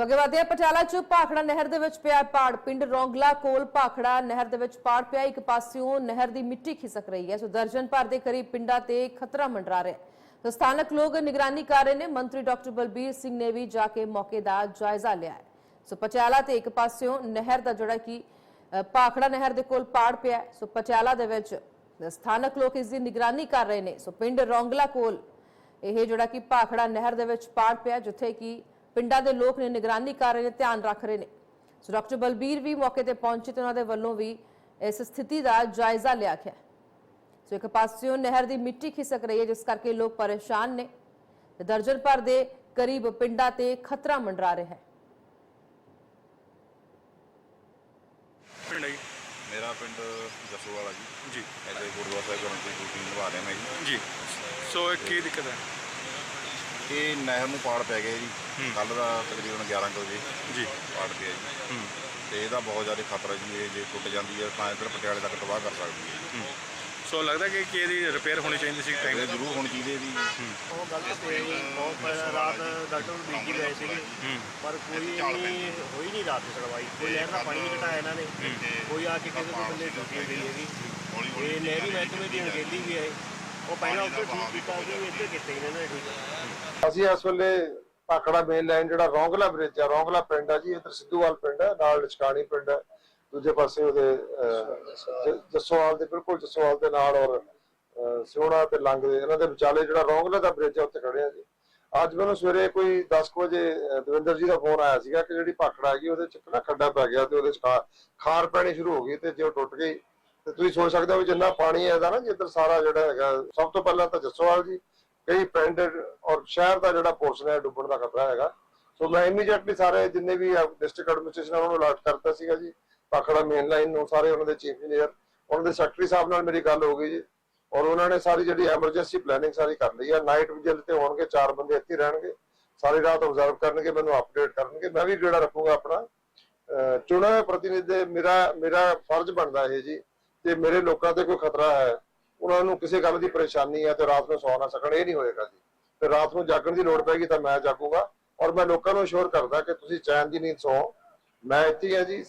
ਸੋ ਅੱਗੇ ਵਧਦੇ ਹਾਂ, ਪਟਿਆਲਾ ਚ ਭਾਖੜਾ ਨਹਿਰ ਦੇ ਵਿੱਚ ਪਿਆ ਪਾੜ, ਪਿੰਡ ਰੋਂਗਲਾ ਕੋਲ ਭਾਖੜਾ ਨਹਿਰ ਦੇ ਵਿੱਚ ਪਾੜ ਪਿਆ, ਇੱਕ ਪਾਸਿਓਂ ਨਹਿਰ ਦੀ ਮਿੱਟੀ ਖਿਸਕ ਰਹੀ ਹੈ। ਸੋ ਦਰਜਨ ਭਰ ਦੇ ਕਰੀਬ ਪਿੰਡਾਂ ਤੇ ਖਤਰਾ ਮੰਡਰਾ ਰਿਹਾ ਸੋ ਸਥਾਨਕ ਲੋਕ ਨਿਗਰਾਨੀ ਕਰ ਰਹੇ ਨੇ, ਮੰਤਰੀ ਡਾਕਟਰ ਬਲਬੀਰ ਸਿੰਘ ਨੇ ਵੀ ਜਾ ਕੇ ਮੌਕੇ ਦਾ ਜਾਇਜ਼ਾ ਲਿਆ ਸੋ ਪਟਿਆਲਾ ਤੇ ਇੱਕ ਪਾਸਿਓਂ ਨਹਿਰ ਦਾ ਜਿਹੜਾ ਕਿ ਭਾਖੜਾ ਨਹਿਰ ਦੇ ਕੋਲ ਪਾੜ ਪਿਆ ਸੋ ਪਟਿਆਲਾ ਦੇ ਵਿੱਚ ਸਥਾਨਕ ਲੋਕ ਇਸ ਦੀ ਨਿਗਰਾਨੀ ਕਰ ਰਹੇ ਨੇ। ਸੋ ਪਿੰਡ ਰੋਂਗਲਾ ਕੋਲ ਇਹ ਜਿਹੜਾ ਕਿ ਭਾਖੜਾ ਨਹਿਰ ਦੇ ਵਿੱਚ ਪਾੜ ਪਿਆ, ਜਿੱਥੇ ਕਿ ਪਿੰਡਾਂ ਦੇ ਲੋਕ ਨੇ ਨਿਗਰਾਨੀ ਕਰ ਰਹੇ ਨੇ ਧਿਆਨ ਰੱਖ ਰਹੇ ਨੇ। ਸੋ ਡਾਕਟਰ ਬਲਬੀਰ ਵੀ ਮੌਕੇ ਤੇ ਪਹੁੰਚੇ ਤੇ ਉਹਨਾਂ ਦੇ ਵੱਲੋਂ ਵੀ ਇਸ ਸਥਿਤੀ ਦਾ ਜਾਇਜ਼ਾ ਲਿਆ ਗਿਆ। ਸੋ ਇੱਕ ਪਾਸਿਓਂ ਨਹਿਰ ਦੀ ਮਿੱਟੀ ਖਿਸਕ ਰਹੀ ਹੈ ਜਿਸ ਕਰਕੇ ਲੋਕ ਪਰੇਸ਼ਾਨ ਨੇ ਤੇ ਦਰਜਨ ਭਰ ਦੇ ਕਰੀਬ ਪਿੰਡਾਂ ਤੇ ਖਤਰਾ ਮੰਡਰਾ ਰਿਹਾ ਹੈ। ਪਿੰਡ ਹੈ ਜੀ। ਮੇਰਾ ਪਿੰਡ ਜਸੋਵਾਲਾ ਜੀ। ਜੀ। ਇੱਥੇ ਗੁਰਦੁਆਰਾ ਸਾਹਿਬ ਕਰਨ ਦੀ ਡਿਊਟੀ ਨਿਭਾ ਰਿਹਾ ਮੈਂ ਜੀ। ਜੀ। ਸੋ ਇਹ ਕੀ ਦਿੱਕਤ ਹੈ? ਇਹ ਨਹਿਰ ਨੂੰ ਪਾੜ ਪੈ ਗਿਆ ਜੀ। ਕੱਲ ਦਾ ਤਕਰੀਬਨ 11 ਕੁ ਵਜੇ ਜੀ। ਪਾੜ ਪਿਆ ਜੀ। ਤੇ ਇਹਦਾ ਬਹੁਤ ਜ਼ਿਆਦਾ ਖਤਰਾ ਜੀ ਇਹ ਜੇ ਟੁੱਟ ਜਾਂਦੀ ਹੈ ਤਾਂ ਇੱਧਰ ਪਟਿਆਲੇ ਤੱਕ ਤਬਾਹ ਕਰ ਸਕਦੀ ਹੈ ਸੋ ਲੱਗਦਾ ਕਿ ਕਿ ਇਹਦੀ ਰਿਪੇਅਰ ਹੋਣੀ ਚਾਹੀਦੀ ਸੀ ਇਹ ਟਾਈਮ ਜ਼ਰੂਰ ਹੋਣੀ ਚਾਹੀਦੀ ਜੀ। ਉਹ ਗਲਤ ਤੇ ਬਹੁਤ ਪਹਿਲਾਂ ਰਾਤ ਡਾਕਟਰ ਨੂੰ ਬੀਜੀ ਗਏ ਸੀਗੇ। ਪਰ ਕੋਈ ਇੰਨੀ ਹੋਈ ਨਹੀਂ ਰਾਤ ਦੀ ਸੁਣਵਾਈ। ਕੋਈ ਨਹਿਰ ਦਾ ਪਾਣੀ ਨਹੀਂ ਘਟਾਇਆ ਇਹਨਾਂ ਨੇ। ਕੋਈ ਆ ਕੇ ਕਿਸੇ ਦੇ ਬੰਦੇ ਡਿਊਟੀ ਗਈ ਹੈਗੀ। ਇਹ ਨਹਿਰੀ ਮਹਿਕਮੇ ਦੀ ਅਣਗਹਿਲੀ ਵੀ ਹੈ। ਉਹ ਪਹਿਲਾਂ ਉੱਥੇ ਠੀਕ ਕੀਤਾ ਸੀ ਇੱਥੇ ਕਿਤੇ ਇਹਨਾਂ ਨੇ ਠੀਕ। ਅਸੀਂ ਇਸ ਵੇਲੇ ਭਾਖੜਾ ਮੇਨ ਲਾਈਨ ਜਿਹੜਾ ਰੌਂਗਲਾ ਬ੍ਰਿਜ ਆ ਰੌਂਗਲਾ ਪਿੰਡ ਆ ਜੀ ਇਧਰ ਸਿੱਧੂਵਾਲ ਪਿੰਡ ਹੈ ਨਾਲ ਲਚਕਾਣੀ ਪਿੰਡ ਹੈ ਦੂਜੇ ਪਾਸੇ ਉਹਦੇ ਅਹ, ਦੇ ਬਿਲਕੁਲ ਜੱਸੋਵਾਲ ਦੇ ਨਾਲ ਔਰ ਸਿਉਣਾ ਤੇ ਲੰਗ ਦੇ ਇਹਨਾਂ ਦੇ ਵਿਚਾਲੇ ਜਿਹੜਾ ਰੌਂਗਲਾ ਦਾ ਬ੍ਰਿਜ ਆ ਉੱਥੇ ਖੜੇ ਆ ਜੀ। ਅੱਜ ਮੈਨੂੰ ਸਵੇਰੇ ਕੋਈ 10 ਵਜੇ ਦਵਿੰਦਰ ਜੀ ਦਾ ਫੋਨ ਆਇਆ ਸੀਗਾ ਕਿ ਜਿਹੜੀ ਭਾਖੜਾ ਹੈਗੀ ਉਹਦੇ ਚ ਨਾ ਖੱਡਾ ਪੈ ਗਿਆ ਤੇ ਉਹਦੇ ਚ ਖਾ- ਖਾਰ ਪੈਣੀ ਸ਼ੁਰੂ ਹੋ ਗਈ ਤੇ ਜੇ ਉਹ ਟੁੱਟ ਗਈ ਤੇ ਤੁਸੀਂ ਸੋਚ ਸਕਦੇ ਹੋ ਵੀ ਜਿੰਨਾ ਪਾਣੀ ਹੈ ਇਹਦਾ ਨਾ, ਜਿੱਧਰ ਸਾਰਾ ਜਿਹੜਾ ਹੈਗਾ, ਸਭ ਤੋਂ ਪਹਿਲਾਂ ਤਾਂ ਜੱਸੋਵਾਲ ਜੀ, ਕਈ ਪਿੰਡ ਔਰ ਸ਼ਹਿਰ ਦਾ ਜਿਹੜਾ ਪੋਰਸ਼ਨ ਹੈ, ਡੁੱਬਣ ਦਾ ਖਤਰਾ ਹੈਗਾ। ਸੋ ਮੈਂ ਇਮੀਡੀਏਟਲੀ ਸਾਰੇ ਜਿੰਨੇ ਵੀ ਡਿਸਟ੍ਰਿਕਟ ਐਡਮਿਨਿਸਟ੍ਰੇਸ਼ਨ ਉਹਨਾਂ ਨੂੰ ਅਲਰਟ ਕਰਤਾ ਸੀਗਾ ਜੀ। ਪਾਖੜਾ ਮੇਨ ਲਾਈਨ ਨੂੰ, ਸਾਰੇ ਉਹਨਾਂ ਦੇ ਚੀਫ ਇੰਜੀਨੀਅਰ ਉਹਨਾਂ ਦੇ ਸੈਕਟਰੀ ਸਾਹਿਬ ਨਾਲ ਮੇਰੀ ਗੱਲ ਹੋ ਗਈ ਜੀ। ਔਰ ਉਹਨਾਂ ਨੇ ਸਾਰੀ ਜਿਹੜੀ ਐਮਰਜੈਂਸੀ ਪਲੈਨਿੰਗ ਸਾਰੀ ਕਰ ਲਈ ਹੈ ਨਾਈਟ ਵਿਜੀਲ ਤੇ ਹੋਣਗੇ, ਚਾਰ ਬੰਦੇ ਇੱਥੇ ਰਹਿਣਗੇ। ਸਾਰੀ ਰਾਤ ਆਬਜ਼ਰਵ ਕਰਨਗੇ, ਮੈਨੂੰ ਅਪਡੇਟ ਕਰਨਗੇ। ਮੈਂ ਵੀ ਗੇੜਾ ਰੱਖੂਗਾ ਆਪਣਾ। ਅਹ ਚੁਣੇ ਪ੍ਰਤੀਨਿਧ ਮੇਰਾ ਮੇਰਾ ਫਰਜ਼ ਬਣਦਾ ਇਹ ਜੀ। ਤੇ ਮੇਰੇ ਲੋਕਾਂ ਤੇ ਕੋਈ ਖਤਰਾ ਹੈ, ਉਹਨਾਂ ਨੂੰ ਕਿਸੇ ਗੱਲ ਦੀ ਪਰੇਸ਼ਾਨੀ ਹੈ ਤੇ ਰਾਤ ਨੂੰ ਸੌ ਨਾ ਸਕਣ, ਇਹ ਨਹੀਂ ਹੋਏਗਾ ਜੀ। ਤੇ ਰਾਤ ਨੂੰ ਜਾਗਣ ਦੀ ਲੋੜ ਪੈਗੀ ਤਾਂ ਮੈਂ ਜਾਗੂਗਾ ਔਰ ਮੈਂ ਲੋਕਾਂ ਨੂੰ ਅਸ਼ੋਰ ਕਰਦਾ ਕਿ ਤੁਸੀਂ ਚੈਨ ਦੀ ਨੀਂਦ ਸੌ। ਮੈਂ ਇੱਥੇ ਹੀ ਹਾਂ ਜੀ।